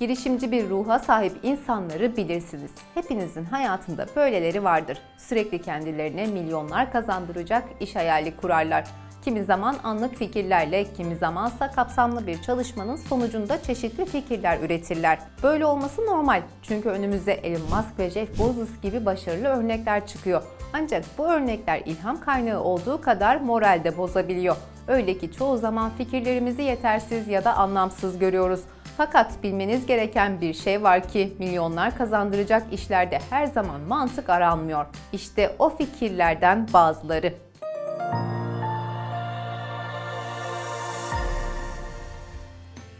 Girişimci bir ruha sahip insanları bilirsiniz. Hepinizin hayatında böyleleri vardır. Sürekli kendilerine milyonlar kazandıracak iş hayali kurarlar. Kimi zaman anlık fikirlerle, kimi zamansa kapsamlı bir çalışmanın sonucunda çeşitli fikirler üretirler. Böyle olması normal. Çünkü önümüzde Elon Musk ve Jeff Bezos gibi başarılı örnekler çıkıyor. Ancak bu örnekler ilham kaynağı olduğu kadar moral de bozabiliyor. Öyle ki çoğu zaman fikirlerimizi yetersiz ya da anlamsız görüyoruz. Fakat bilmeniz gereken bir şey var ki milyonlar kazandıracak işlerde her zaman mantık aranmıyor. İşte o fikirlerden bazıları.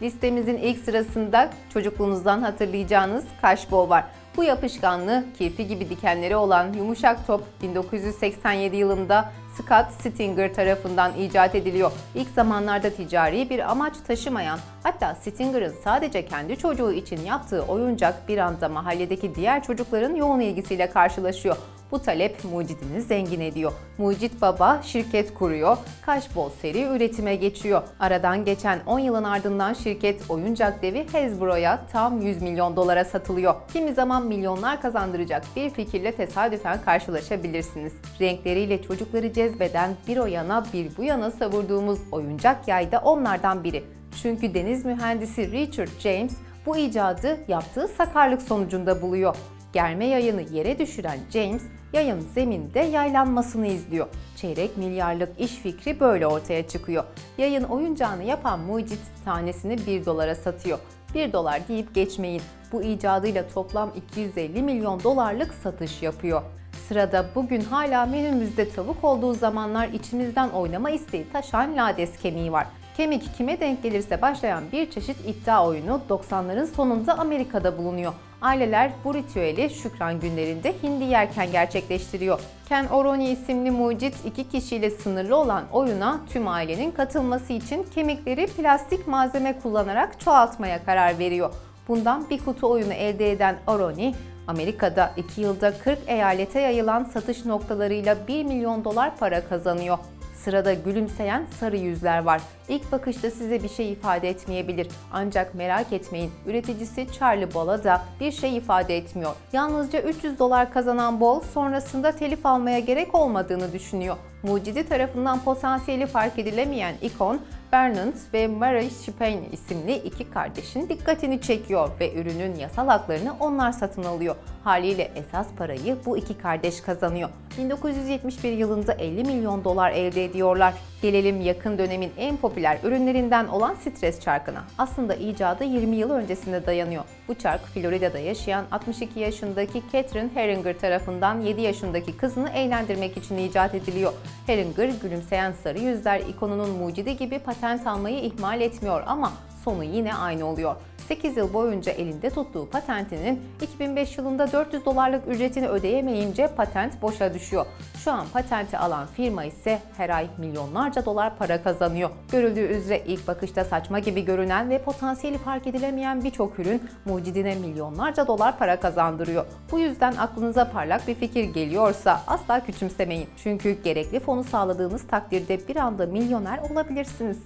Listemizin ilk sırasında çocukluğunuzdan hatırlayacağınız kaşbol var. Bu yapışkanlı, kirpi gibi dikenleri olan yumuşak top 1987 yılında Scott Stinger tarafından icat ediliyor. İlk zamanlarda ticari bir amaç taşımayan, hatta Stinger'ın sadece kendi çocuğu için yaptığı oyuncak bir anda mahalledeki diğer çocukların yoğun ilgisiyle karşılaşıyor. Bu talep mucidini zengin ediyor. Mucit Baba şirket kuruyor, Kaşbol seri üretime geçiyor. Aradan geçen 10 yılın ardından şirket oyuncak devi Hasbro'ya tam 100 milyon dolara satılıyor. Kimi zaman milyonlar kazandıracak bir fikirle tesadüfen karşılaşabilirsiniz. Renkleriyle çocukları cezbeden bir o yana bir bu yana savurduğumuz oyuncak yay da onlardan biri. Çünkü deniz mühendisi Richard James bu icadı yaptığı sakarlık sonucunda buluyor. Germe yayını yere düşüren James, yayın zeminde yaylanmasını izliyor. Çeyrek milyarlık iş fikri böyle ortaya çıkıyor. Yayın oyuncağını yapan mucit tanesini 1 dolara satıyor. 1 dolar deyip geçmeyin. Bu icadıyla toplam 250 milyon dolarlık satış yapıyor. Sırada bugün hala menümüzde tavuk olduğu zamanlar içimizden oynama isteği taşan lades kemiği var. Kemik kime denk gelirse başlayan bir çeşit iddia oyunu 90'ların sonunda Amerika'da bulunuyor. Aileler bu ritüeli şükran günlerinde hindi yerken gerçekleştiriyor. Ken Oroni isimli mucit iki kişiyle sınırlı olan oyuna tüm ailenin katılması için kemikleri plastik malzeme kullanarak çoğaltmaya karar veriyor. Bundan bir kutu oyunu elde eden Oroni, Amerika'da 2 yılda 40 eyalete yayılan satış noktalarıyla 1 milyon dolar para kazanıyor. Sırada gülümseyen sarı yüzler var. İlk bakışta size bir şey ifade etmeyebilir. Ancak merak etmeyin, üreticisi Charlie Ball'a da bir şey ifade etmiyor. Yalnızca 300 dolar kazanan Ball sonrasında telif almaya gerek olmadığını düşünüyor. Mucidi tarafından potansiyeli fark edilemeyen ikon, Bernard ve Mary Chapin isimli iki kardeşin dikkatini çekiyor ve ürünün yasal haklarını onlar satın alıyor. Haliyle esas parayı bu iki kardeş kazanıyor. 1971 yılında 50 milyon dolar elde ediyorlar. Gelelim yakın dönemin en popüler ürünlerinden olan stres çarkına. Aslında icadı 20 yıl öncesine dayanıyor. Bu çark Florida'da yaşayan 62 yaşındaki Catherine Herringer tarafından 7 yaşındaki kızını eğlendirmek için icat ediliyor. Herringer gülümseyen sarı yüzler ikonunun mucidi gibi patent almayı ihmal etmiyor ama sonu yine aynı oluyor. 8 yıl boyunca elinde tuttuğu patentinin 2005 yılında 400 dolarlık ücretini ödeyemeyince patent boşa düşüyor. Şu an patenti alan firma ise her ay milyonlarca dolar para kazanıyor. Görüldüğü üzere ilk bakışta saçma gibi görünen ve potansiyeli fark edilemeyen birçok ürün mucidine milyonlarca dolar para kazandırıyor. Bu yüzden aklınıza parlak bir fikir geliyorsa asla küçümsemeyin. Çünkü gerekli fonu sağladığınız takdirde bir anda milyoner olabilirsiniz.